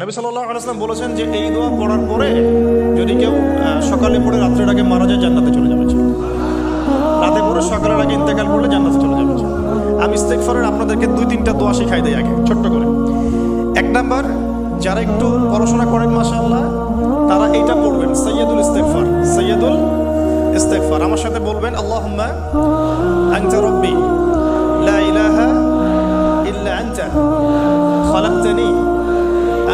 নবী সাল্লাম বলেছেন যে এই দোয়া পড়ার পরে যদি কেউ সকালে পড়ে রাত্রে আগে মারা যায়, জান্নাতে চলে যাবে রাতে পরে সকালের আগে ইন্তেকাল করলে জান্নাতে চলে যাবে আমি ইস্তেকফারের আপনাদেরকে দুই, তিনটা দোয়া শিখাই দেয় আগে, ছোট্ট করে। এক নাম্বার, যারা একটু পড়াশোনা করেন মাসাল্লাহ তারা এইটা পড়বেন সৈয়দুল ইস্তেকফার সৈয়দুল ইস্তেকফার আমার সাথে বলবেন আল্লাহ আংটা রব্বি লা ইলাহা ইল্লা খালাক্তানি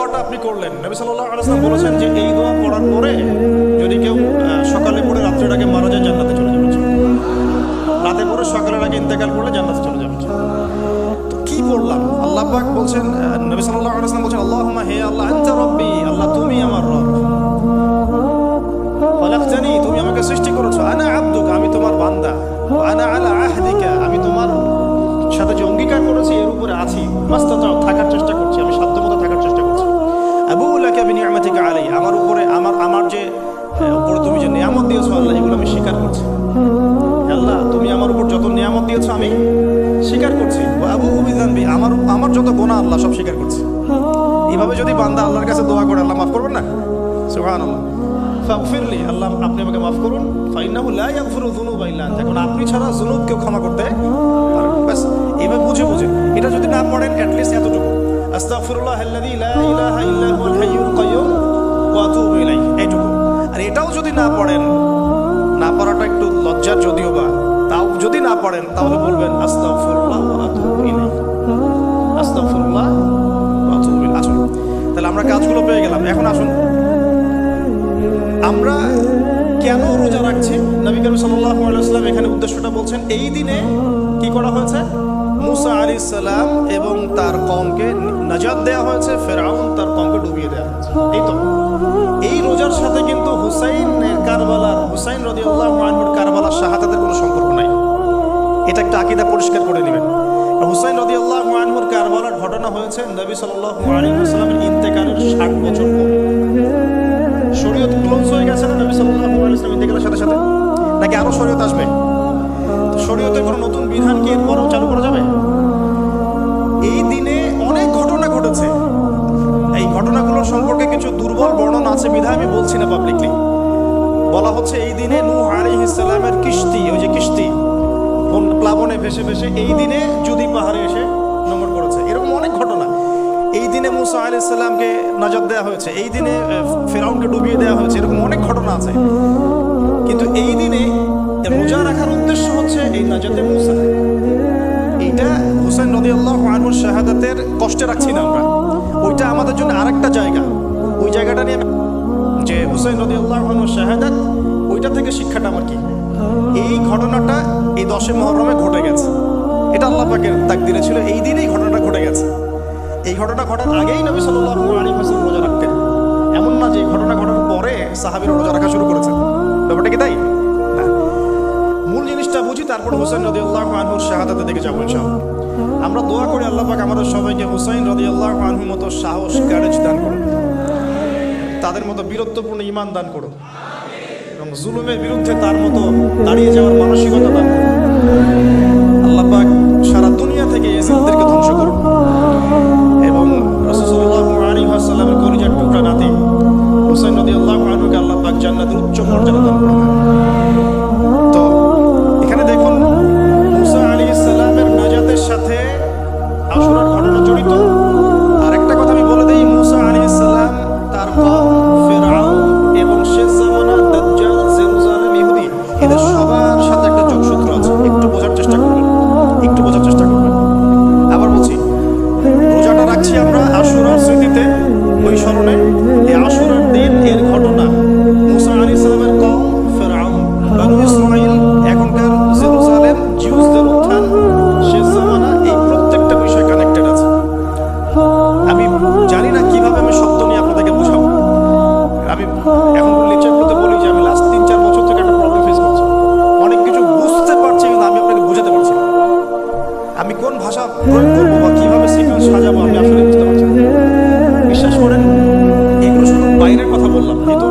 দোয়াটা আপনি করলেন। নবী সাল্লাল্লাহু আলাইহি ওয়াসাল্লাম বলেছেন যে এই দোয়া পড়ার পরে যদি কেউ সকালে পড়ে রাত্রের আগে মারা যায়, জান্নাতে চলে যাবে। রাতে পড়ে সকালের আগে ইন্তেকাল করলে জান্নাতে চলে যাবে। কি পড়লাম আল্লাহ পাক বলছেন নবী সাল্লাল্লাহু আলাইহি ওয়াসাল্লাম বলছেন, আল্লাহুম্মা হে আল্লাহ, আনতা রব্বি, আল্লাহ তুমি আমার রব। তুমি আমাকে সৃষ্টি আলাই আমার উপরে, আমার আমার যে উপরে তুমি যে নিয়ামত দিয়েছ আল্লাহ, এগুলো আমি স্বীকার করছি। আল্লাহ, তুমি আমার উপর যত নিয়ামত দিয়েছ, আমি স্বীকার করছি। আবু জানবি আমার আমার যত গোনা আল্লাহ সব স্বীকার করছি। এইভাবে যদি বান্দা আল্লাহর কাছে দোয়া করে, আল্লাহ মাফ করবেন না? সুবহান আল্লাহ ফাগফিরলি, আল্লাহ, আপনি আমাকে মাফ করুন। ফাইন্নাহু লা ইয়াগফিরু যুনুবা ইল্লা আনতা। কারণ আপনি ছাড়া যুনুব কেউ ক্ষমা করতে এভাবে বুঝে বুঝে। এটা যদি না পড়েন অ্যাট লিস্ট এতটুকু। আস্তাগফিরুল্লাহ আল্লাযী লা ইলাহা ইল্লা হুয়াল কাইয়্যুম। এইটুকু। আর এটাও যদি না পড়েন, না পড়াটা একটু লজ্জার যদিও বা, তাও যদি না পড়েন, তাহলে বলবেন তাহলে আমরা কাজগুলো পেয়ে গেলাম। এখন আসুন। আমরা কেন রোজা রাখছি? নবী করিম সাল্লাল্লাহু আলাইহি এখানে উদ্দেশ্যটা বলছেন, এই দিনে কি করা হয়েছে? মুসা আলাইহিস সালাম এবং তার কওমকে নাজাদ দেওয়া হয়েছে, ফেরাউন তার কওমকে ডুবিয়ে দেওয়া হয়েছে। এই তো। এই রোজার সাথে কিন্তু হুসাইনের কারবালার, হুসাইন রাদিয়াল্লাহু আনহুর কারবালার শাহাদাতের কোনো সম্পর্ক নাই। এটা একটা আকিদা পরিষ্কার করে নেবেন। হুসাইন রাদিয়াল্লাহু আনহুর কারবালার ঘটনা হয়েছে নবী আলাইহি ওয়াসাল্লামের ইন্তেকালের 60 বছর পর। শরীয়ত ক্লোজ হয়ে গেছে না নবী সাল্লাল্লাহু আলাইহি ওয়াসাল্লাম ইন্তেকালের সাথে সাথে? নাকি আরও শরীয়ত আসবে? তো শরীয়তের কোনো নতুন বিধান কি এরপরও চালু করা যাবে? আছে বিধায় আমি বলছি না পাবলিকলি বলা হচ্ছে, এই দিনে নূহ আলাইহিস সালামের কিস্তি ওই যে কিস্তি প্লাবনে ভেসে ভেসে এই দিনে যদি পাহাড়ে এসে নোংর করেছে। এরকম অনেক ঘটনা। এই দিনে মুসা আলাইহিস সালামকে নাজাত দেওয়া হয়েছে, এই দিনে ফেরাউনকে ডুবিয়ে দেওয়া হয়েছে, এরকম অনেক ঘটনা আছে। কিন্তু এই দিনে রোজা রাখার উদ্দেশ্য হচ্ছে এই নাজাতে মুসা। এইটা হুসেন নদী আল্লাহ আনহুর শাহাদাতের কষ্টে রাখছি না আমরা। ওইটা আমাদের জন্য আরেকটা জায়গা। ওই জায়গাটা নিয়ে যে হুসেন নদী আল্লাহ শাহাদাত, ওইটা থেকে শিক্ষাটা আমার কি? এই ঘটনাটা এই দশে মহরমে ঘটে গেছে। এটা আল্লাহ পাকের তাকদিরে ছিল, এই দিনেই ঘটনাটা ঘটে গেছে। এই ঘটনা ঘটার আগেই নবী সাল্লাল্লাহু আলাইহি ওয়াসাল্লাম রোজা রাখতেন। এমন না যে ঘটনা ঘটার পরে সাহাবীরা রোজা রাখা শুরু করেছেন। ব্যাপারটা কি তাই? মূল জিনিসটা বুঝি, তারপর হুসাইন রদি আল্লাহ আনহুর শাহাদাতে দিকে যাব ইনশাআল্লাহ। আমরা দোয়া করি আল্লাহ পাক আমাদের সবাইকে হুসাইন রদি আল্লাহ আনহুর মতো সাহস কারেজ দান করুন। তাদের মতো বীরত্বপূর্ণ ইমান দান করুন এবং জুলুমের বিরুদ্ধে তার মতো দাঁড়িয়ে যাওয়ার মানসিকতা দান করুন আল্লাহ সারা দুনিয়া থেকে বাইরের কথা বললাম ভিতরে